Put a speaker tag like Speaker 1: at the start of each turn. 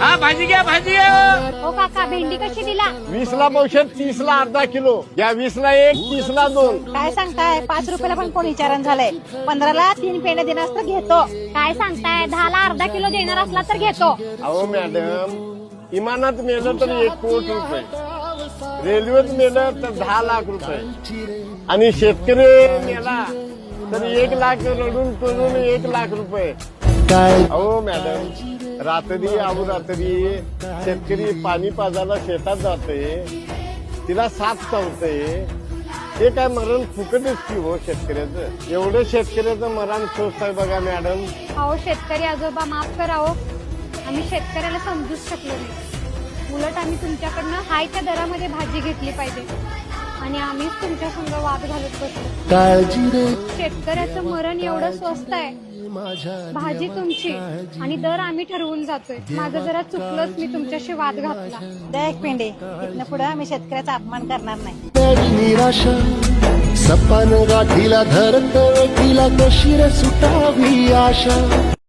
Speaker 1: हा भाजी घ्या भाजी. घ्या
Speaker 2: हो काका भेंडी कशी दिला?
Speaker 3: वीस ला पावशे तीस ला अर्धा किलो. या वीस ला एक तीस ला दोन.
Speaker 4: काय सांगताय? पाच रुपयाला पण कोण विचारण झालंय? पंधराला तीन पेंड्या देणार असतं घेतो.
Speaker 2: काय सांगताय? दहाला अर्धा किलो देणार असला तर घेतो.
Speaker 3: अहो मॅडम इमानात मेलं तर एक कोटी रुपये. रेल्वेत मेलं तर दहा लाख रुपये. आणि शेतकरी मेला तर एक लाख रडून करून एक लाख रुपये. अहो मॅडम रात्री अहो रात्री शेतकरी पाणी पाजायला शेतात जाते. तिला साप चावते. हे काय मरण फुकटच की हो शेतकऱ्याचं? एवढं शेतकऱ्याचं मरण स्वस्त आहे बघा मॅडम.
Speaker 2: अहो शेतकरी आजोबा माफ करावं आम्ही शेतकऱ्याला समजूच शकलो नाही. उलट आम्ही तुमच्याकडनं हाय त्या दरामध्ये भाजी घेतली पाहिजे. आणि आम्हीच तुमच्या संग वाद घालत बसलो.
Speaker 5: काळजी रे.
Speaker 2: शेतकऱ्याचं मरण एवढं स्वस्त आहे. भाजी तुमची. आणि दर आम्ही ठरवून जातोय. माझं जरा चुकलंच मी तुमच्याशी वाद घातला.
Speaker 4: द्या एक पेंडे. इथनं पुढे आम्ही शेतकऱ्याचा अपमान करणार नाही.
Speaker 5: तरी निराशा सपान गाठीला धरत वेठीला कशी रे सुटावी आशा.